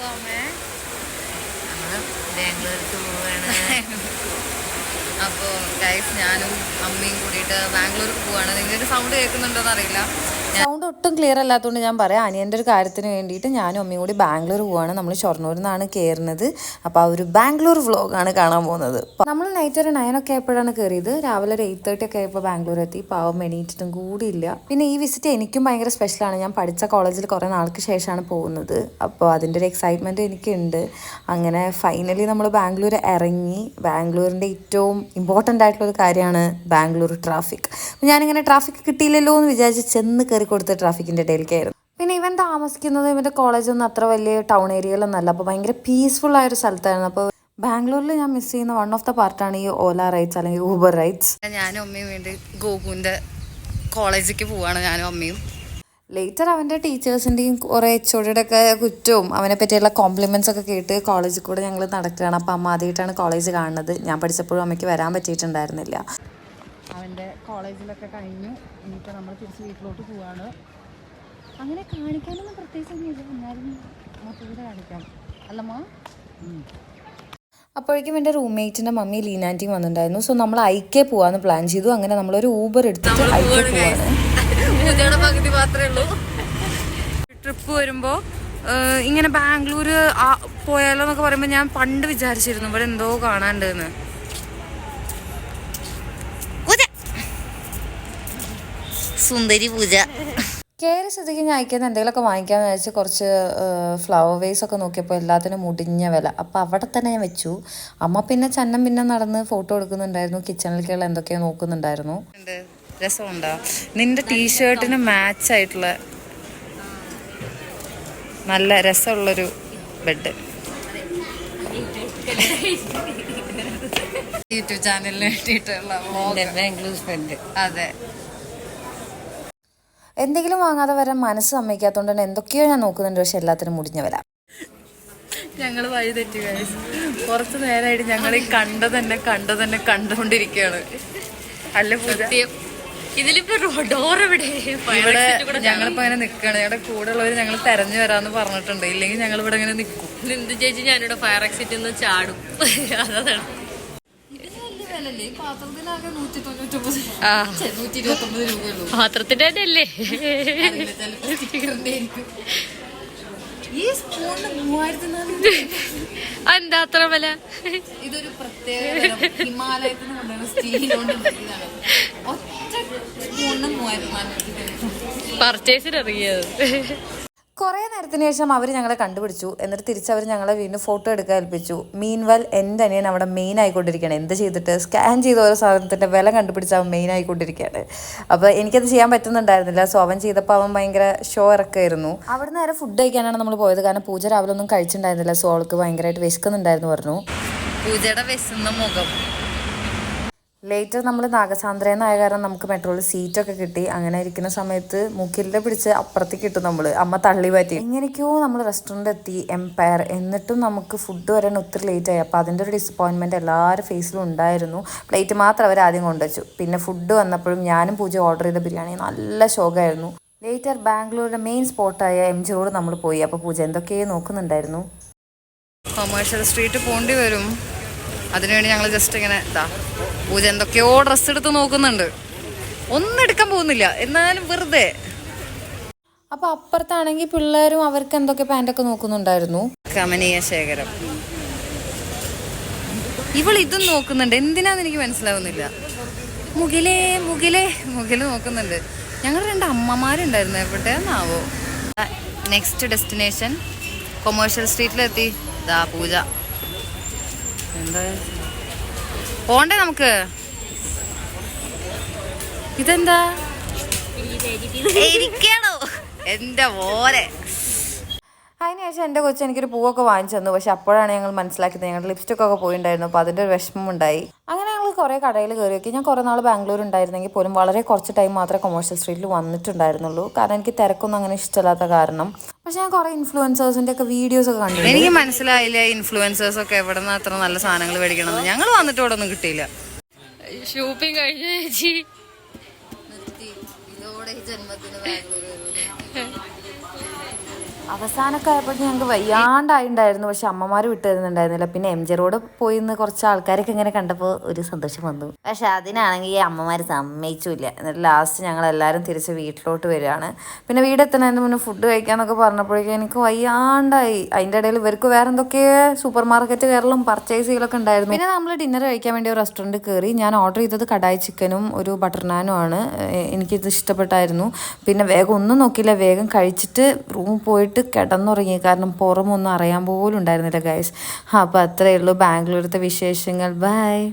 പോവാമേ. ബാംഗ്ലൂർക്ക് പോവാണ്. അപ്പോൾ ഗൈസ് ഞാനും അമ്മയും കൂടിയിട്ട് ബാംഗ്ലൂർക്ക് പോവാണ്. നിങ്ങൾക്ക് സൗണ്ട് കേൾക്കുന്നുണ്ടോ അറിയില്ല. സൗണ്ട് ഒട്ടും ക്ലിയർ അല്ലാത്തതുകൊണ്ട് ഞാൻ പറയാം അനിയന്റെ ഒരു കാര്യത്തിന് വേണ്ടിയിട്ട് ഞാനും അമ്മയും കൂടി ബാംഗ്ലൂർ പോവാണ്. നമ്മൾ ഷൊർണൂരിൽ നിന്നാണ് കയറുന്നത് അപ്പോൾ ആ ഒരു ബാംഗ്ലൂർ വ്ളോഗാണ് കാണാൻ പോകുന്നത്. നമ്മൾ നൈറ്റ് ഒരു നയൻ ഒക്കെ ആയപ്പോഴാണ് കയറിയത് രാവിലെ ഒരു എയ്റ്റ് തേർട്ടി ഒക്കെ ആയപ്പോൾ ബാംഗ്ലൂർ എത്തി. പാവം എണീറ്റിട്ടും കൂടിയില്ല. പിന്നെ ഈ വിസിറ്റ് എനിക്കും ഭയങ്കര സ്പെഷ്യലാണ് ഞാൻ പഠിച്ച കോളേജിൽ കുറേ നാൾക്ക് ശേഷമാണ് പോകുന്നത്. അപ്പോൾ അതിന്റെ ഒരു എക്സൈറ്റ്മെന്റ് എനിക്കുണ്ട്. അങ്ങനെ ഫൈനലി നമ്മൾ ബാംഗ്ലൂർ ഇറങ്ങി ബാംഗ്ലൂരിന്റെ ഏറ്റവും ഇമ്പോർട്ടന്റ് ആയിട്ടുള്ള ഒരു കാര്യമാണ് ബാംഗ്ലൂർ ട്രാഫിക് ഞാനിങ്ങനെ ട്രാഫിക് കിട്ടിയില്ലല്ലോ എന്ന് വിചാരിച്ച് ചെന്ന് കയറി കൊടുത്ത ട്രാഫിക്കിന്റെ ഇടയിലേക്കായിരുന്നു പിന്നെ ഇവൻ താമസിക്കുന്നത് ഇവന്റെ കോളേജൊന്നും അത്ര വലിയ ടൗൺ ഏരിയയിലൊന്നല്ല അപ്പോൾ ഭയങ്കര പീസ്ഫുൾ ആയ ഒരു സ്ഥലത്തായിരുന്നു. അപ്പോൾ ബാംഗ്ലൂരിൽ ഞാൻ മിസ് ചെയ്യുന്ന വൺ ഓഫ് ദ പാർട്ടാണ് ഈ ഓല റൈറ്റ്സ് അല്ലെങ്കിൽ ഊബർ റൈറ്റ്സ് ഞാനും അമ്മയും വേണ്ടി ഗോകുവിന്റെ കോളേജിലേക്ക് പോവാണ് ഞാനും അമ്മയും. ലേറ്റർ അവന്റെ ടീച്ചേഴ്സിന്റെയും കുറേ എച്ച്ഒടിയുടെ ഒക്കെ കുറ്റവും അവനെ പറ്റിയുള്ള കോംപ്ലിമെന്റ്സ് ഒക്കെ കേട്ട് കോളേജിൽ കൂടെ ഞങ്ങൾ നടക്കുകയാണ്. അപ്പോൾ അമ്മ ആദ്യമായിട്ടാണ് കോളേജ് കാണുന്നത്. ഞാൻ പഠിച്ചപ്പോഴും അമ്മയ്ക്ക് വരാൻ പറ്റിയിട്ടുണ്ടായിരുന്നില്ല. അവന്റെ കോളേജിലൊക്കെ കഴിഞ്ഞു. ഇനിയിപ്പോൾ നമ്മൾ തിരിച്ച് വീട്ടിലോട്ട് പോവാണ്. അങ്ങനെ കാണിക്കാനൊന്നും പ്രത്യേകിച്ച് ഒന്നുമില്ല എന്നാലും മൊത്തത്തിൽ കാണിക്കാം. അല്ലമ്മ അപ്പോഴേക്കും എന്റെ റൂംമേറ്റിന്റെ മമ്മി ലീനാന്റി വന്നിട്ടുണ്ടായിരുന്നു. സോ നമ്മൾ ഐക്കെ പോകാമെന്ന് പ്ലാൻ ചെയ്തു. അങ്ങനെ നമ്മളൊരു ഊബർ എടുത്തിട്ട് ഐക്കെ പോവാണ് പകുതി മാത്രമേ ഉള്ളൂ. ട്രിപ്പ് വരുമ്പോൾ ഇങ്ങനെ ബാംഗ്ലൂർ പോയാലോ എന്നൊക്കെ പറയുമ്പോൾ ഞാൻ പണ്ട് വിചാരിച്ചിരുന്നു ഇവിടെ എന്തോ കാണാണ്ടെന്ന് സുന്ദരി പൂജ. കയറി സ്ഥിതിക്ക് ഞാൻ അയക്കുന്ന എന്തെങ്കിലുമൊക്കെ വാങ്ങിക്കാമെന്ന് വിചാരിച്ച് കുറച്ച് ഫ്ലവർ വേസ് ഒക്കെ നോക്കിയപ്പോൾ എല്ലാത്തിനും മുടിഞ്ഞ വില. അപ്പോൾ അവിടെ തന്നെ ഞാൻ വെച്ചു. അമ്മ പിന്നെ ചന്നം പിന്നെ നടന്ന് ഫോട്ടോ എടുക്കുന്നുണ്ടായിരുന്നു. കിച്ചണിലേക്കുള്ള എന്തൊക്കെയോ നോക്കുന്നുണ്ടായിരുന്നു. രസമുണ്ടോ? നിന്റെ ടീഷർട്ടിന് മാച്ച് ആയിട്ടുള്ള നല്ല രസമുള്ളൊരു ബെഡ് യൂട്യൂബ് ചാനലിന് വേണ്ടിയിട്ടുള്ള. ബാംഗ്ലൂർ അതെ. എന്തെങ്കിലും വാങ്ങാതെ വരാൻ മനസ്സ് സമ്മതിക്കാത്തതുകൊണ്ട് തന്നെ എന്തൊക്കെയോ ഞാൻ നോക്കുന്നുണ്ട്. പക്ഷെ എല്ലാത്തിനും മുടിഞ്ഞ വില. ഞങ്ങൾ വഴി തെറ്റി കുറച്ച് നേരമായിട്ട് ഞങ്ങൾ ഈ കണ്ട തന്നെ കണ്ട തന്നെ കണ്ടുകൊണ്ടിരിക്കുകയാണ് അല്ല പൂജ. ഇതിലിപ്പോ ഡോർ ഇവിടെ ഞങ്ങളിപ്പോ അങ്ങനെ നിക്കാണ്. ഞങ്ങളുടെ കൂടെ ഉള്ളവര് ഞങ്ങൾ തെരഞ്ഞു വരാന്ന് പറഞ്ഞിട്ടുണ്ട്. ഇല്ലെങ്കിൽ ഞങ്ങൾ ഇവിടെ ഇങ്ങനെ നിക്കും. ചേച്ചി ഞാനിവിടെ ഫയർ എക്സിറ്റ് നിന്ന് ചാടും. അതാണ് ആ. പാത്രത്തിന്റെ തന്നെ അല്ലേ ഈ സ്പൂണിന് മൂവായിരത്തി എന്താ അത്ര വില? ഇതൊരു പ്രത്യേക ഹിമാലയത്തിൽ നിന്ന് കൊണ്ടുവരുന്ന സ്റ്റീൽ കൊണ്ട് ഉണ്ടാക്കിയതാണ് ഒറ്റ സ്പൂണിന് മൂവായിരത്തി നാനൂറ്റി പർച്ചേസിന് ഇറങ്ങിയത്. കുറേ നേരത്തിന് ശേഷം അവർ ഞങ്ങളെ കണ്ടുപിടിച്ചു. എന്നിട്ട് തിരിച്ചവർ ഞങ്ങളെ വീണ്ടും ഫോട്ടോ എടുക്കാൻ ഏൽപ്പിച്ചു. മീൻവൽ എന്റെ അനിയൻ അവിടെ മെയിൻ ആയിക്കൊണ്ടിരിക്കുകയാണ്. എന്ത് ചെയ്തിട്ട്? സ്കാൻ ചെയ്ത ഓരോ സാധനത്തിന്റെ വില കണ്ടുപിടിച്ച് അവൻ മെയിൻ ആയിക്കൊണ്ടിരിക്കുകയാണ്. അപ്പോൾ എനിക്കത് ചെയ്യാൻ പറ്റുന്നുണ്ടായിരുന്നില്ല. സോ അവൻ ചെയ്തപ്പോൾ അവൻ ഭയങ്കര ഷോ ഇറക്കായിരുന്നു അവിടെ നേരെ ഫുഡ് കഴിക്കാനാണ് നമ്മൾ പോയത്. കാരണം പൂജ രാവിലെ ഒന്നും കഴിച്ചിട്ടുണ്ടായിരുന്നില്ല. സോ അവൾക്ക് ഭയങ്കരമായിട്ട് വിശക്കുന്നുണ്ടായിരുന്നു പറഞ്ഞു. പൂജയുടെ വിശന്ന മുഖം. ലേറ്റർ നമ്മൾ നാഗസാന്ദ്രയെന്നായ കാരണം നമുക്ക് മെട്രോയിൽ സീറ്റൊക്കെ കിട്ടി. അങ്ങനെ ഇരിക്കുന്ന സമയത്ത് മുക്കിലെ പിടിച്ച് അപ്പുറത്തേക്ക് കിട്ടും നമ്മൾ അമ്മ തള്ളി പറ്റി എങ്ങനെയൊക്കെയോ നമ്മൾ റെസ്റ്റോറന്റ് എത്തി എംപയർ എന്നിട്ടും നമുക്ക് ഫുഡ് വരാൻ ഒത്തിരി ലേറ്റ് ആയി. അപ്പോൾ അതിന്റെ ഒരു ഡിസപ്പോയിൻമെന്റ് എല്ലാവരുടെ ഫേസിലും ഉണ്ടായിരുന്നു. പ്ലേറ്റ് മാത്രം അവർ ആദ്യം കൊണ്ടുവച്ചു. പിന്നെ ഫുഡ് വന്നപ്പോഴും ഞാനും പൂജ ഓർഡർ ചെയ്ത ബിരിയാണി നല്ല ശോകമായിരുന്നു. ലേറ്റർ ബാംഗ്ലൂരിന്റെ മെയിൻ സ്പോട്ടായ എം ജി റോഡ് നമ്മൾ പോയി. അപ്പോൾ പൂജ എന്തൊക്കെയോ നോക്കുന്നുണ്ടായിരുന്നു. കൊമേഴ്ഷ്യൽ സ്ട്രീറ്റ് പോണ്ടി വരും. അതിനുവേണ്ടി ഞങ്ങൾ ജസ്റ്റ് ഇങ്ങനെ ഇതാ പൂജ എന്തൊക്കെയോ ഡ്രസ്സ് എടുത്ത് നോക്കുന്നുണ്ട്. ഒന്നും എടുക്കാൻ പോകുന്നില്ല. എന്നാലും വെറുതെ. അപ്പൊ അപ്പുറത്താണെങ്കിൽ പിള്ളേരും അവർക്ക് എന്തൊക്കെ പാന്റൊക്കെ നോക്കുന്നുണ്ടായിരുന്നു? കമനീയ ശേഖരം. ഇവൾ ഇതും നോക്കുന്നുണ്ട്. എന്തിനാന്ന് എനിക്ക് മനസ്സിലാവുന്നില്ല. മുകിലേ മുകിലേ മുകിൽ നോക്കുന്നുണ്ട്. ഞങ്ങൾ രണ്ട് അമ്മമാരുണ്ടായിരുന്നു. എവിടെയാന്നാവോ? നെക്സ്റ്റ് ഡെസ്റ്റിനേഷൻ കൊമേഴ്ഷ്യൽ സ്ട്രീറ്റിലെത്തി ദാ പൂജ. എന്താ? പോണ്ടേ നമുക്ക്? ഇതെന്താ? ഇരിക്കണോ? എന്റെ ഓരെ അതിനുശേഷം എന്റെ കൊച്ചു എനിക്കൊരു പൂവൊക്കെ വാങ്ങിച്ചു തന്നു. പക്ഷെ അപ്പോഴാണ് ഞങ്ങൾ മനസ്സിലാക്കിയത്. ഞങ്ങളുടെ ലിപ്സ്റ്റിക് ഒക്കെ പോയിണ്ടായിരുന്നു. അപ്പോൾ അതിന്റെ ഒരു വിഷമം ഉണ്ടായി അങ്ങനെ ഞങ്ങൾ കുറേ കടയിൽ കയറി നോക്കി. ഞാൻ കുറേ നാൾ ബാംഗ്ലൂർ ഉണ്ടായിരുന്നെങ്കിൽ പോലും വളരെ കുറച്ച് ടൈം മാത്രമേ കൊമേഴ്ഷ്യൽ സ്ട്രീറ്റിൽ വന്നിട്ടുണ്ടായിരുന്നുള്ളൂ. കാരണം എനിക്ക് തിരക്കൊന്നും അങ്ങനെ ഇഷ്ടമില്ലാത്ത കാരണം. പക്ഷെ ഞാൻ കുറെ ഇൻഫ്ലുവൻസേഴ്സിന്റെ ഒക്കെ വീഡിയോസ് ഒക്കെ കണ്ടു എനിക്ക് മനസ്സിലായില്ല ഇൻഫ്ലുവൻസേഴ്സ് ഒക്കെ എവിടെ നിന്ന് അത്ര നല്ല സാധനങ്ങൾ മേടിക്കണം ഞങ്ങൾ വന്നിട്ട് ഇവിടെ ഒന്നും കിട്ടിയില്ല. ഷോപ്പിംഗ് കഴിഞ്ഞ ചേച്ചി. അവസാനമൊക്കെ ആയപ്പോൾ ഞങ്ങൾക്ക് വയ്യാണ്ടായിണ്ടായിരുന്നു പക്ഷെ അമ്മമാർ വിട്ടുതരുന്നുണ്ടായിരുന്നില്ല. പിന്നെ എം ജെ റോഡ് പോയി നിന്ന് കുറച്ച് ആൾക്കാരൊക്കെ ഇങ്ങനെ കണ്ടപ്പോൾ ഒരു സന്തോഷം വന്നു. പക്ഷെ അതിനാണെങ്കിൽ ഈ അമ്മമാർ സമ്മതിച്ചില്ല. എന്നിട്ട് ലാസ്റ്റ് ഞങ്ങൾ എല്ലാവരും തിരിച്ച് വീട്ടിലോട്ട് വരികയാണ്. പിന്നെ വീടെത്തുന്നതിന് മുന്നേ ഫുഡ് കഴിക്കാന്നൊക്കെ പറഞ്ഞപ്പോഴേക്കും എനിക്ക് വയ്യാണ്ടായി. അതിന്റെ ഇടയിൽ ഇവർക്ക് വേറെ എന്തൊക്കെ സൂപ്പർ മാർക്കറ്റ് കയറലും പർച്ചേസ് ചെയ്യലൊക്കെ ഉണ്ടായിരുന്നു. പിന്നെ നമ്മൾ ഡിന്നർ കഴിക്കാൻ വേണ്ടി ഒരു റെസ്റ്റോറന്റ് കയറി ഞാൻ ഓർഡർ ചെയ്തത് കടായി ചിക്കനും ഒരു ബട്ടർ നാനും ആണ്. എനിക്കിത് ഇഷ്ടപ്പെട്ടായിരുന്നു. പിന്നെ വേഗം ഒന്നും നോക്കിയില്ല. വേഗം കഴിച്ചിട്ട് റൂമിൽ പോയിട്ട് കിടന്നുറങ്ങി. കാരണം പുറമൊന്നും അറിയാൻ പോലും ഉണ്ടായിരുന്നില്ല ഗൈസ് അപ്പോൾ അത്രയേ ഉള്ളൂ ബാംഗ്ലൂരത്തെ വിശേഷങ്ങൾ. ബൈ